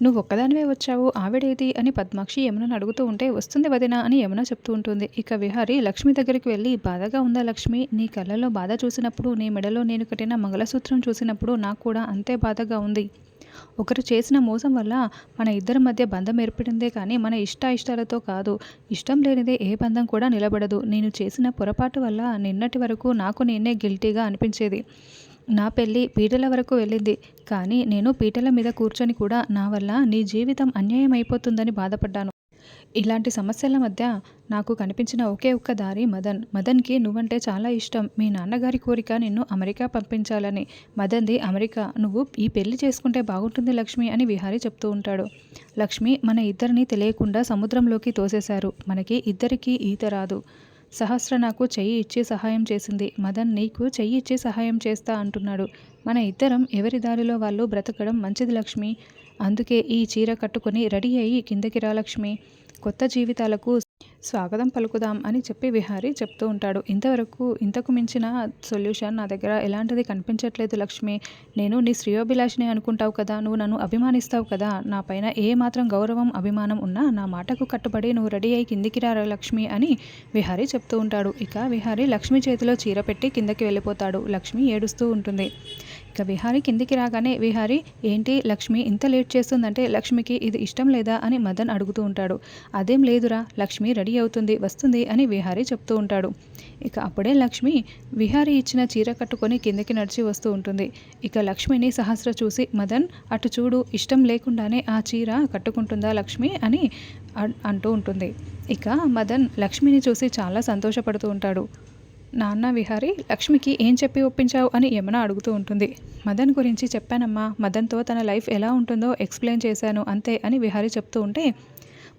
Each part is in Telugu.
నువ్వు ఒక్కదానివే వచ్చావు ఆవిడేది? అని పద్మాక్షి యమునను అడుగుతూ ఉంటే వస్తుంది వదిన అని యమున చెప్తూ ఉంటుంది. ఇక విహారి లక్ష్మి దగ్గరికి వెళ్ళి బాధగా ఉందా లక్ష్మి? నీ కళ్ళలో బాధ చూసినప్పుడు నీ మెడలో నేను కట్టిన మంగళసూత్రం చూసినప్పుడు నాకు కూడా అంతే బాధగా ఉంది. ఒకరు చేసిన మోసం వల్ల మన ఇద్దరి మధ్య బంధం ఏర్పడిందే కానీ మన ఇష్ట ఇష్టాలతో కాదు. ఇష్టం లేనిదే ఏ బంధం కూడా నిలబడదు. నేను చేసిన పొరపాటు వల్ల నిన్నటి వరకు నాకు నేనే గిల్టీగా అనిపించేది. నా పెళ్ళి పీటల వరకు వెళ్ళింది. కానీ నేను పీటల మీద కూర్చొని కూడా నా వల్ల నీ జీవితం అన్యాయం అయిపోతుందని బాధపడ్డాను. ఇలాంటి సమస్యల మధ్య నాకు కనిపించిన ఒకే ఒక్క దారి మదన్. మదన్కి నువ్వంటే చాలా ఇష్టం. మీ నాన్నగారి కోరిక నిన్ను అమెరికా పంపించాలని. మదన్ది అమెరికా నువ్వు ఈ పెళ్ళి చేసుకుంటే బాగుంటుంది లక్ష్మి అని విహారీ చెప్తూ ఉంటాడు. లక్ష్మి మన ఇద్దరిని తెలియకుండా సముద్రంలోకి తోసేశారు. మనకి ఇద్దరికీ ఈత రాదు. సహస్ర నాకు చెయ్యి ఇచ్చి సహాయం చేసింది. మదన్ నీకు చెయ్యి ఇచ్చి సహాయం చేస్తా అంటున్నాడు. మన ఇద్దరం ఎవరి దారిలో వాళ్ళు బ్రతకడం మంచిది లక్ష్మి. అందుకే ఈ చీర కట్టుకొని రెడీ అయ్యి కిందకి రా లక్ష్మి. కొత్త జీవితాలకు స్వాగతం పలుకుదాం అని చెప్పి విహారీ చెప్తూ ఉంటాడు. ఇంతవరకు ఇంతకు మించిన సొల్యూషన్ నా దగ్గర ఎలాంటిది కనిపించట్లేదు లక్ష్మి. నేను నీ శ్రేయోభిలాషిని అనుకుంటావు కదా. నువ్వు నన్ను అభిమానిస్తావు కదా. నా పైన ఏ మాత్రం గౌరవం అభిమానం ఉన్నా నా మాటకు కట్టుబడి నువ్వు రెడీ అయ్యి కిందికి రా లక్ష్మి అని విహారీ చెప్తూ ఉంటాడు. ఇక విహారీ లక్ష్మి చేతిలో చీర పెట్టి కిందకి వెళ్ళిపోతాడు. లక్ష్మి ఏడుస్తూ ఉంటుంది. ఇక విహారీ కిందికి రాగానే విహారి ఏంటి లక్ష్మి ఇంత లేట్ చేస్తుందంటే లక్ష్మికి ఇది ఇష్టం లేదా? అని మదన్ అడుగుతూ ఉంటాడు. అదేం లేదురా లక్ష్మి రెడీ అవుతుంది వస్తుంది అని విహారీ చెప్తూ ఉంటాడు. ఇక అప్పుడే లక్ష్మి విహారీ ఇచ్చిన చీర కట్టుకొని కిందకి నడిచి వస్తూ ఉంటుంది. ఇక లక్ష్మిని సహస్ర చూసి మదన్ అటు చూడు ఇష్టం లేకుండానే ఆ చీర కట్టుకుంటుందా లక్ష్మి? అని అంటూ ఉంటుంది. ఇక మదన్ లక్ష్మిని చూసి చాలా సంతోషపడుతూ ఉంటాడు. నాన్న విహారి లక్ష్మికి ఏం చెప్పి ఒప్పించావు అని యమున అడుగుతూ ఉంటుంది. మదన్ గురించి చెప్పానమ్మా మదన్తో తన లైఫ్ ఎలా ఉంటుందో ఎక్స్ప్లెయిన్ చేశాను అంతే అని విహారి చెప్తూ ఉంటే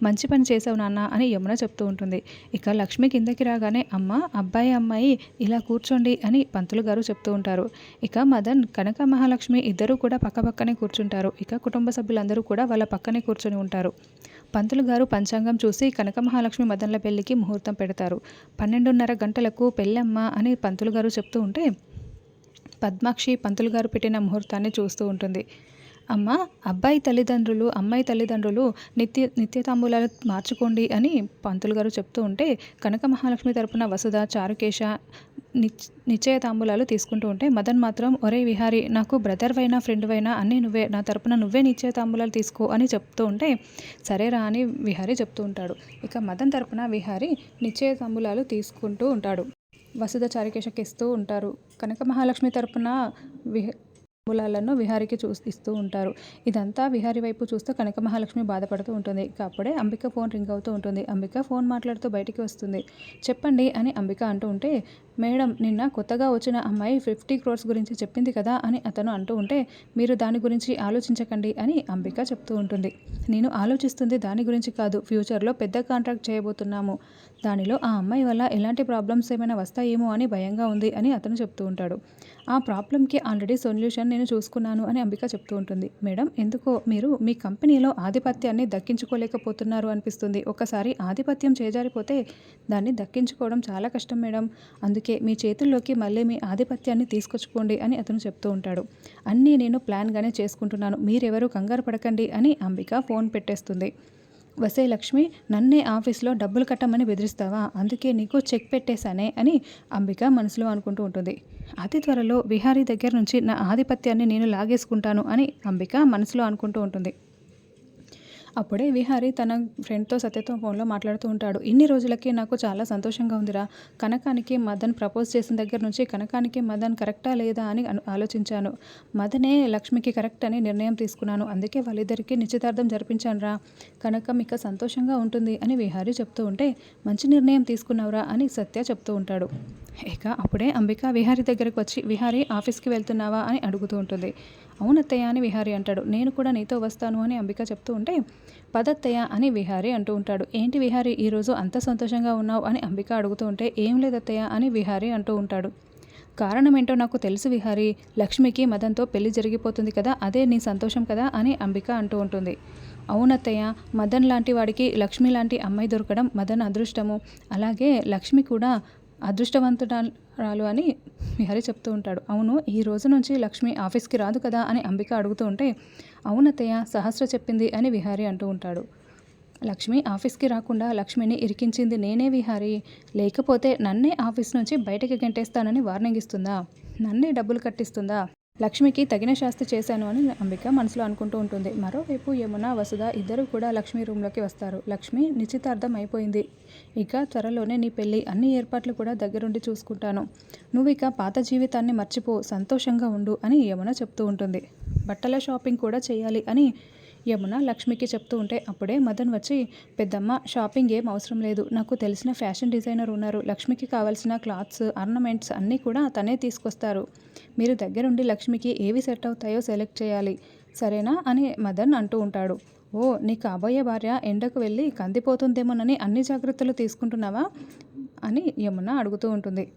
మంచి పని చేసావు నాన్న అని యమున చెప్తూ ఉంటుంది. ఇక లక్ష్మి కిందకి రాగానే అమ్మ అబ్బాయి అమ్మాయి ఇలా కూర్చోండి అని పంతులు గారు చెప్తూ ఉంటారు. ఇక మదన్ కనక మహాలక్ష్మి ఇద్దరూ కూడా పక్కపక్కనే కూర్చుంటారు. ఇక కుటుంబ సభ్యులందరూ కూడా వాళ్ళ పక్కనే కూర్చొని ఉంటారు. పంతులు గారు పంచాంగం చూసి కనక మహాలక్ష్మి మదన్ల పెళ్ళికి ముహూర్తం పెడతారు. పన్నెండున్నర గంటలకు పెళ్ళమ్మ అని పంతులు గారు చెప్తూ ఉంటే పద్మాక్షి పంతులు గారు పెట్టిన ముహూర్తాన్ని చూస్తూ ఉంటుంది. అమ్మ అబ్బాయి తల్లిదండ్రులు అమ్మాయి తల్లిదండ్రులు నిత్య నిత్య తాంబూలాలు మార్చుకోండి అని పంతులు గారు చెప్తూ ఉంటే కనక మహాలక్ష్మి తరపున వసుధ చారుకేశ నిచ్ నిశ్చయ తాంబూలాలు తీసుకుంటూ ఉంటే మదన్ మాత్రం ఒరే విహారి నాకు బ్రదర్ అయినా ఫ్రెండ్ అయినా అన్నీ నువ్వే నా తరపున నువ్వే నిశ్చయ తాంబూలాలు తీసుకో అని చెప్తూ ఉంటే సరేరా అని విహారి చెప్తూ ఉంటాడు. ఇక మదన్ తరపున విహారి నిశ్చయ తాంబూలాలు తీసుకుంటూ ఉంటాడు. వసుధ చారుకేశకి ఇస్తూ ఉంటారు. కనక మహాలక్ష్మి తరపున విహ మూలాలను విహారికి చూ ఇస్తూ ఉంటారు. ఇదంతా విహారి వైపు చూస్తూ కనక మహాలక్ష్మి బాధపడుతూ ఉంటుంది. అప్పుడే అంబిక ఫోన్ రింగ్ అవుతూ ఉంటుంది. అంబిక ఫోన్ మాట్లాడుతూ బయటికి వస్తుంది. చెప్పండి అని అంబిక అంటూ ఉంటే మేడం నిన్న కొత్తగా వచ్చిన అమ్మాయి ఫిఫ్టీ క్రోర్స్ గురించి చెప్పింది కదా అని అతను అంటూ ఉంటే మీరు దాని గురించి ఆలోచించకండి అని అంబిక చెప్తూ ఉంటుంది. నేను ఆలోచిస్తుంది దాని గురించి కాదు ఫ్యూచర్లో పెద్ద కాంట్రాక్ట్ చేయబోతున్నాము. దానిలో ఆ అమ్మాయి వల్ల ఎలాంటి ప్రాబ్లమ్స్ ఏమైనా వస్తాయేమో అని భయంగా ఉంది అని అతను చెప్తూ ఉంటాడు. ఆ ప్రాబ్లంకి ఆల్రెడీ సొల్యూషన్ నేను చూసుకున్నాను అని అంబిక చెప్తూ ఉంటుంది. మేడం ఎందుకో మీరు మీ కంపెనీలో ఆధిపత్యాన్ని దక్కించుకోలేకపోతున్నారు అనిపిస్తుంది. ఒకసారి ఆధిపత్యం చేజారిపోతే దాన్ని దక్కించుకోవడం చాలా కష్టం మేడం. అందుకే మీ చేతుల్లోకి మళ్ళీ మీ ఆధిపత్యాన్ని తీసుకొచ్చుకోండి అని అతను చెప్తూ ఉంటాడు. అన్నీ నేను ప్లాన్గానే చేసుకుంటున్నాను. మీరెవరూ కంగారు పడకండి అని అంబిక ఫోన్ పెట్టేస్తుంది. వసే లక్ష్మి నన్నే ఆఫీస్లో డబ్బులు కట్టమని బెదిరిస్తావా? అందుకే నీకు చెక్ పెట్టేశానే అని అంబిక మనసులో అనుకుంటూ ఉంటుంది. అతి త్వరలో విహారీ దగ్గర నుంచి నా ఆధిపత్యాన్ని నేను లాగేసుకుంటాను అని అంబిక మనసులో అనుకుంటూ ఉంటుంది. అప్పుడే విహారి తన ఫ్రెండ్తో సత్యతో ఫోన్లో మాట్లాడుతూ ఉంటాడు. ఇన్ని రోజులకి నాకు చాలా సంతోషంగా ఉందిరా. కనకానికి మదన్ ప్రపోజ్ చేసిన దగ్గర నుంచి కనకానికి మదన్ కరెక్టా లేదా అని ఆలోచించాను. మదనే లక్ష్మికి కరెక్ట్ అని నిర్ణయం తీసుకున్నాను. అందుకే వాళ్ళిద్దరికీ నిశ్చితార్థం జరిపించాను రా కనక మీకు సంతోషంగా ఉంటుంది అని విహారీ చెప్తూ ఉంటే మంచి నిర్ణయం తీసుకున్నావురా అని సత్య చెప్తూ ఉంటాడు. ఇక అప్పుడే అంబిక విహారీ దగ్గరకు వచ్చి విహారీ ఆఫీస్కి వెళ్తున్నావా? అని అడుగుతూ ఉంటుంది. అవునత్తయ్య అని విహారీ అంటాడు. నేను కూడా నీతో వస్తాను అని అంబిక చెప్తూ ఉంటే పదత్తయ్య అని విహారీ అంటూ ఉంటాడు. ఏంటి విహారీ ఈరోజు అంత సంతోషంగా ఉన్నావు అని అంబిక అడుగుతూ ఉంటే ఏం లేదత్తయ్య అని విహారీ అంటూ ఉంటాడు. కారణం ఏంటో నాకు తెలుసు విహారీ లక్ష్మికి మదన్తో పెళ్ళి జరిగిపోతుంది కదా అదే నీ సంతోషం కదా అని అంబిక అంటూ ఉంటుంది. అవునత్తయ్య మదన్ లాంటి వాడికి లక్ష్మి లాంటి అమ్మాయి దొరకడం మదన్ అదృష్టము. అలాగే లక్ష్మి కూడా అదృష్టవంతురాలు అని విహారి చెప్తూ ఉంటాడు. అవును ఈ రోజు నుంచి లక్ష్మి ఆఫీస్కి రాదు కదా అని అంబిక అడుగుతూ ఉంటే అవునతయ్య సహస్ర చెప్పింది అని విహారి అంటూ ఉంటాడు. లక్ష్మి ఆఫీస్కి రాకుండా లక్ష్మిని ఇరికించింది నేనే విహారి. లేకపోతే నన్నే ఆఫీస్ నుంచి బయటకి గెంటేస్తానని వార్నింగ్ ఇస్తుందా? నన్నే డబ్బులు కట్టిస్తుందా? లక్ష్మికి తగిన శాస్తి చేశాను అని అంబిక మనసులో అనుకుంటూ ఉంటుంది. మరోవైపు యమున వసుధ ఇద్దరు కూడా లక్ష్మి రూమ్లోకి వస్తారు. లక్ష్మి నిశ్చితార్థం అయిపోయింది. ఇక త్వరలోనే నీ పెళ్ళి అన్ని ఏర్పాట్లు కూడా దగ్గరుండి చూసుకుంటాను. నువ్వు ఇక పాత జీవితాన్ని మర్చిపో సంతోషంగా ఉండు అని యమున చెప్తూ ఉంటుంది. బట్టల షాపింగ్ కూడా చేయాలి అని యమున లక్ష్మికి చెప్తూ ఉంటే అప్పుడే మదన్ వచ్చి పెద్దమ్మ షాపింగ్ ఏం అవసరం లేదు. నాకు తెలిసిన ఫ్యాషన్ డిజైనర్ ఉన్నారు. లక్ష్మికి కావాల్సిన క్లాత్స్ ఆర్నమెంట్స్ అన్నీ కూడా తనే తీసుకొస్తారు. మీరు దగ్గరుండి లక్ష్మికి ఏవి సెట్ అవుతాయో సెలెక్ట్ చేయాలి. సరేనా? అని మదన్ అంటూ ఉంటాడు. ఓ నీ కాబోయే భార్య ఎండకు వెళ్ళి కందిపోతుందేమోనని అన్ని జాగ్రత్తలు తీసుకుంటున్నావా? అని యమున అడుగుతూ ఉంటుంది.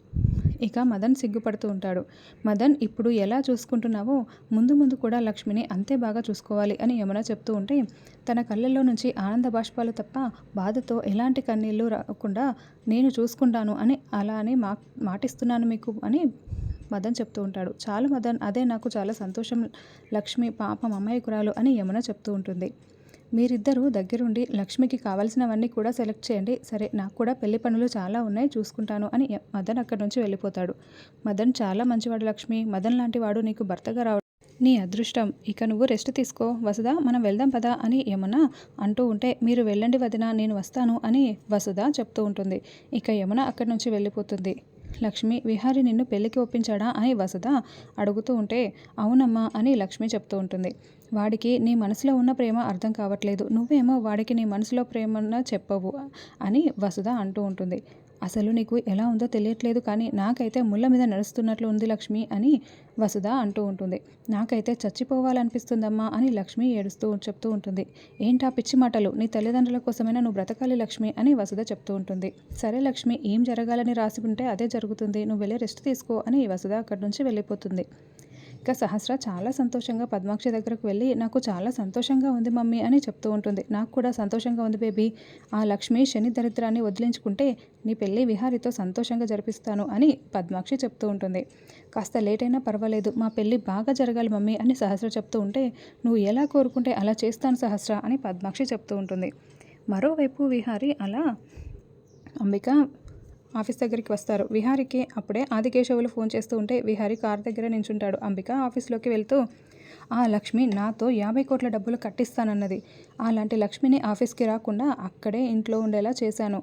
ఇక మదన్ సిగ్గుపడుతూ ఉంటాడు. మదన్ ఇప్పుడు ఎలా చూసుకుంటున్నావో? ముందు ముందు కూడా లక్ష్మిని అంతే బాగా చూసుకోవాలి అని యమున చెప్తూ ఉంటే తన కళ్ళల్లో నుంచి ఆనంద బాష్పాలు తప్ప బాధతో ఎలాంటి కన్నీళ్ళు రాకుండా నేను చూసుకుంటాను అని అలా అని మా మాటిస్తున్నాను మీకు అని మదన్ చెప్తూ ఉంటాడు. చాలు మదన్ అదే నాకు చాలా సంతోషం. లక్ష్మి పాపం అమ్మాయికురాలు అని యమున చెప్తూ ఉంటుంది. మీరిద్దరూ దగ్గరుండి లక్ష్మికి కావాల్సినవన్నీ కూడా సెలెక్ట్ చేయండి. సరే నాకు కూడా పెళ్ళి పనులు చాలా ఉన్నాయి చూసుకుంటాను అని మదన్ అక్కడి నుంచి వెళ్ళిపోతాడు. మదన్ చాలా మంచివాడు లక్ష్మి. మదన్ లాంటి వాడు నీకు భర్తగా రావడం నీ అదృష్టం. ఇక నువ్వు రెస్ట్ తీసుకో. వసుధ మనం వెళ్దాం పదా అని యమున అంటూ ఉంటే మీరు వెళ్ళండి వదిన నేను వస్తాను అని వసుధ చెప్తూ ఉంటుంది. ఇక యమున అక్కడి నుంచి వెళ్ళిపోతుంది. లక్ష్మి విహారి నిన్ను పెళ్ళికి ఒప్పించాడా అని వసుధ అడుగుతూ ఉంటే అవునమ్మా అని లక్ష్మి చెప్తూ ఉంటుంది. వాడికి నీ మనసులో ఉన్న ప్రేమ అర్థం కావట్లేదు. నువ్వేమో వాడికి నీ మనసులో ప్రేమన్న చెప్పవు అని వసుధ అంటూ ఉంటుంది. అసలు నీకు ఎలా ఉందో తెలియట్లేదు కానీ నాకైతే ముళ్ళ మీద నడుస్తున్నట్లు ఉంది లక్ష్మి అని వసుధ అంటూ ఉంటుంది. నాకైతే చచ్చిపోవాలనిపిస్తుందమ్మా అని లక్ష్మి ఏడుస్తూ చెప్తూ ఉంటుంది. ఏంటా పిచ్చి మాటలు? నీ తల్లిదండ్రుల కోసమైనా నువ్వు బ్రతకాలి లక్ష్మి అని వసుధ చెప్తూ ఉంటుంది. సరే లక్ష్మి ఏం జరగాలని రాసి ఉంటే అదే జరుగుతుంది. నువ్వు వెళ్ళి రెస్ట్ తీసుకో అని వసుధ అక్కడి నుంచి వెళ్ళిపోతుంది. ఇక సహస్ర చాలా సంతోషంగా పద్మాక్షి దగ్గరకు వెళ్ళి నాకు చాలా సంతోషంగా ఉంది మమ్మీ అని చెప్తూ ఉంటుంది. నాకు కూడా సంతోషంగా ఉంది బేబీ. ఆ లక్ష్మి శని దరిద్రాన్ని వదిలించుకుంటే నీ పెళ్ళి విహారితో సంతోషంగా జరిపిస్తాను అని పద్మాక్షి చెప్తూ ఉంటుంది. కాస్త లేట్ అయినా పర్వాలేదు. మా పెళ్ళి బాగా జరగాలి మమ్మీ అని సహస్ర చెప్తూ ఉంటే నువ్వు ఎలా కోరుకుంటే అలా చేస్తాను సహస్ర అని పద్మాక్షి చెప్తూ ఉంటుంది. మరోవైపు విహారి అలా అంబిక ఆఫీస్ దగ్గరికి వస్తారు. విహారికి అప్పుడే ఆదికేశవులు ఫోన్ చేస్తూ ఉంటే విహారి కార్ దగ్గర నించుంటాడు. అంబిక ఆఫీస్లోకి వెళ్తూ ఆ లక్ష్మి నాతో యాభై కోట్ల డబ్బులు కట్టిస్తానన్నది. అలాంటి లక్ష్మిని ఆఫీస్కి రాకుండా అక్కడే ఇంట్లో ఉండేలా చేశాను.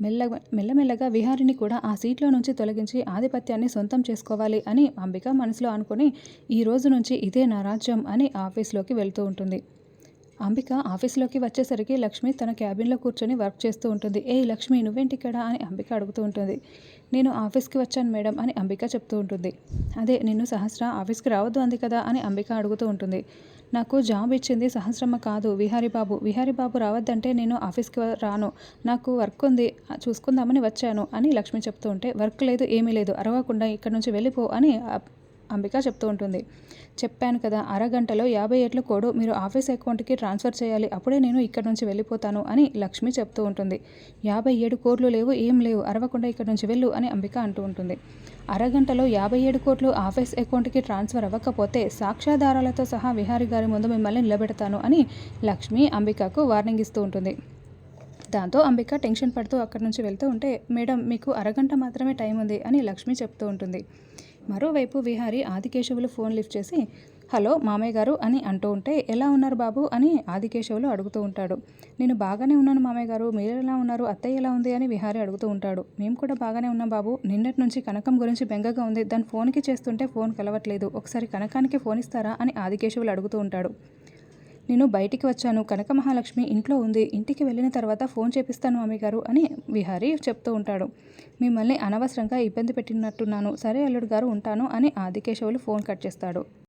మెల్లగా మెల్లమెల్లగా విహారిని కూడా ఆ సీట్లో నుంచి తొలగించి ఆధిపత్యాన్ని సొంతం చేసుకోవాలి అని అంబిక మనసులో అనుకుని ఈ రోజు నుంచి ఇదే నా రాజ్యం అని ఆఫీస్లోకి వెళ్తూ ఉంటుంది. అంబిక ఆఫీస్లోకి వచ్చేసరికి లక్ష్మి తన క్యాబిన్లో కూర్చొని వర్క్ చేస్తూ ఉంటుంది. ఏ లక్ష్మి నువ్వేంటి ఇక్కడ అని అంబిక అడుగుతూ ఉంటుంది. నేను ఆఫీస్కి వచ్చాను మేడం అని అంబిక చెప్తూ ఉంటుంది. అదే నిన్ను సహస్ర ఆఫీస్కి రావద్దు అంది కదా అని అంబిక అడుగుతూ ఉంటుంది. నాకు జాబ్ ఇచ్చింది సహస్రమ్మ కాదు విహారీ బాబు విహారీ బాబు రావద్దంటే నేను ఆఫీస్కి రాను. నాకు వర్క్ ఉంది చూసుకుందామని వచ్చాను అని లక్ష్మి చెప్తూ ఉంటే వర్క్ లేదు ఏమీ లేదు. అరవకుండా ఇక్కడ నుంచి వెళ్ళిపో అని అంబిక చెప్తూ ఉంటుంది. చెప్పాను కదా అరగంటలో యాభై ఏట్ల కోడు మీరు ఆఫీస్ అకౌంట్కి ట్రాన్స్ఫర్ చేయాలి అప్పుడే నేను ఇక్కడ నుంచి వెళ్ళిపోతాను అని లక్ష్మి చెప్తూ ఉంటుంది. యాభై ఏడు కోట్లు లేవు ఏం లేవు అరవకుండా ఇక్కడ నుంచి వెళ్ళు అని అంబిక అంటూ ఉంటుంది. అరగంటలో యాభై ఏడు కోట్లు ఆఫీస్ అకౌంట్కి ట్రాన్స్ఫర్ అవ్వకపోతే సాక్ష్యాధారాలతో సహా విహారి గారి ముందు మిమ్మల్ని నిలబెడతాను అని లక్ష్మి అంబికకు వార్నింగ్ ఇస్తూ ఉంటుంది. దాంతో అంబిక టెన్షన్ పడుతూ అక్కడి నుంచి వెళ్తూ ఉంటే మేడం మీకు అరగంట మాత్రమే టైం ఉంది అని లక్ష్మి చెప్తూ ఉంటుంది. మరోవైపు విహారి ఆదికేశవులు ఫోన్ లిఫ్ట్ చేసి హలో మామయ్య గారు అని అంటూ ఉంటే ఎలా ఉన్నారు బాబు? అని ఆదికేశవులు అడుగుతూ ఉంటాడు. నేను బాగానే ఉన్నాను మామయ్య గారు. మీరు ఎలా ఉన్నారు? అత్తయ్య ఎలా ఉంది? అని విహారి అడుగుతూ ఉంటాడు. మేము కూడా బాగానే ఉన్నాం బాబు. నిన్నటి నుంచి కనకం గురించి బెంగగా ఉంది. దాని ఫోన్కి చేస్తుంటే ఫోన్ కలవట్లేదు. ఒకసారి కనకానికి ఫోన్ ఇస్తారా? అని ఆదికేశవులు అడుగుతూ ఉంటాడు. నేను బయటికి వచ్చాను. కనక మహాలక్ష్మి ఇంట్లో ఉంది. ఇంటికి వెళ్ళిన తర్వాత ఫోన్ చేపిస్తాను మామయ్య గారు అని విహారీ చెప్తూ ఉంటాడు. మిమ్మల్ని అనవసరంగా ఇబ్బంది పెట్టినట్టున్నాను. సరే అల్లుడు గారు ఉంటాను అని ఆదికేశవులు ఫోన్ కట్ చేస్తాడు.